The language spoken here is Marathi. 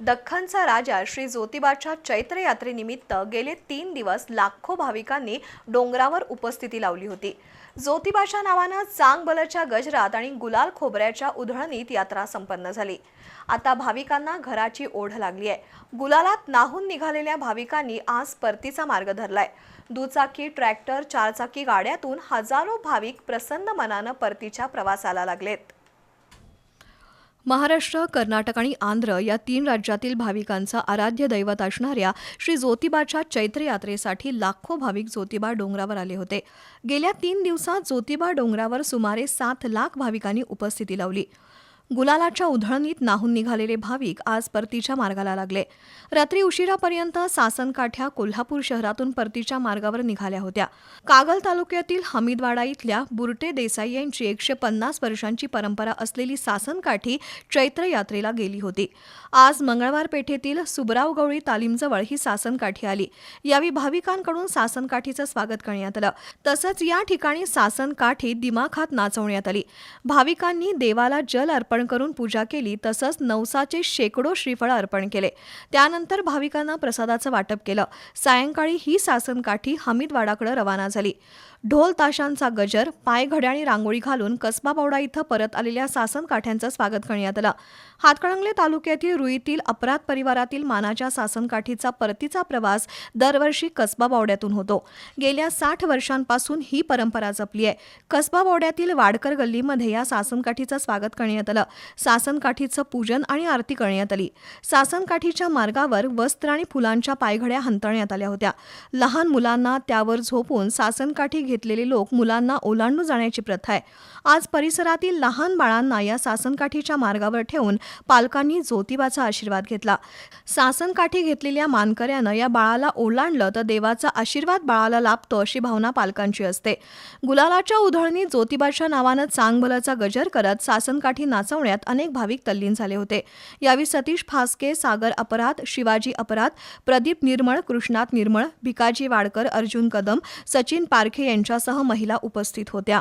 दख्खनचा राजा श्री ज्योतिबाच्या चैत्र यात्रेनिमित्त गेले तीन दिवस लाखो भाविकांनी डोंगरावर उपस्थिती लावली होती. ज्योतिबाच्या नावानं चांगबलच्या गजरात आणि गुलाल खोबऱ्याच्या उधळणीत यात्रा संपन्न झाली. आता भाविकांना घराची ओढ लागली आहे. गुलालात नाहून निघालेल्या भाविकांनी आज परतीचा मार्ग धरलाय. दुचाकी ट्रॅक्टर चारचाकी गाड्यातून हजारो भाविक प्रसन्न मनानं परतीच्या प्रवासाला लागलेत. महाराष्ट्र कर्नाटक आणि आंध्र या तीन राज्यातील भाविकांचं आराध्य दैवत असणाऱ्या श्री ज्योतिबाच्या चैत्र यात्रेसाठी लाखो भाविक ज्योतिबा डोंगरावर आले होते. गेल्या तीन दिवसात ज्योतिबा डोंगरावर सुमारे सात लाख भाविकांनी उपस्थिती लावली. गुलालाच्या उधळणीत नाहून निघालेले भाविक आज परतीच्या मार्गाला लागले. रात्री उशिरापर्यंत सासनकाठ्या कोल्हापूर शहरातून परतीच्या मार्गावर निघाल्या होत्या. कागल तालुक्यातील हमीदवाडा इथल्या बुरटे देसाई यांची एकशे पन्नास वर्षांची परंपरा असलेली सासनकाठी चैत्र यात्रेला गेली होती. आज मंगळवार पेठेतील सुबराव गवळी तालीमजवळ ही सासनकाठी आली. यावेळी भाविकांकडून सासनकाठीचं स्वागत करण्यात आलं. तसंच या ठिकाणी सासनकाठी दिमाखात नाचवण्यात आली. भाविकांनी देवाला जल अर्पण करून पूजा केली तसंच नवसाचे शेकडो श्रीफळ अर्पण केले. त्यानंतर भाविकांना प्रसादाचं वाटप केलं. सायंकाळी ही सासनकाठी हमीदवाडाकडे रवाना झाली. ढोल ताशांचा गजर पायघड्या आणि रांगोळी घालून कसबा बावडा इथं परत आलेल्या सासन काठ्यांचं स्वागत करण्यात आलं. हातकणंगले तालुक्यातील रुईतील अपराध परिवारातील मानाच्या सासनकाठीचा परतीचा प्रवास दरवर्षी कसबा बावड्यातून होतो. गेल्या साठ वर्षांपासून ही परंपरा जपली आहे कसबा बावड्यातील वाडकर गल्लीमध्ये या सासनकाठीचं स्वागत करण्यात आलं. सासनकाठीचं पूजन आणि आरती करण्यात आली. सासनकाठीच्या मार्गावर वस्त्र आणि फुलांच्या पायघड्या हंतरण्यात आल्या होत्या. लहान मुलांना त्यावर झोपून सासनकाठी घेतलेले लोक मुलांना ओलांडून जाण्याची प्रथा आहे. आज परिसरातील लहान बाळांना या सासनकाठीच्या मार्गावर ठेवून पालकांनी ज्योतिबाचा आशीर्वाद घेतला. सासनकाठी घेतलेल्या मानकऱ्यानं या बाळाला ओलांडलं तर देवाचा आशीर्वाद बाळाला लाभतो अशी भावना पालकांची असते. गुलालाच्या उधळणीत ज्योतिबाच्या नावानं चांगभलाचा गजर करत सासनकाठी नाचवण्यात अनेक भाविक तल्लीन झाले होते. यावेळी सतीश फासके सागर अपराध शिवाजी अपराध प्रदीप निर्मळ कृष्णात निर्मळ भिकाजी वाडकर अर्जुन कदम सचिन पारखे यांच्यासह महिला उपस्थित होत्या.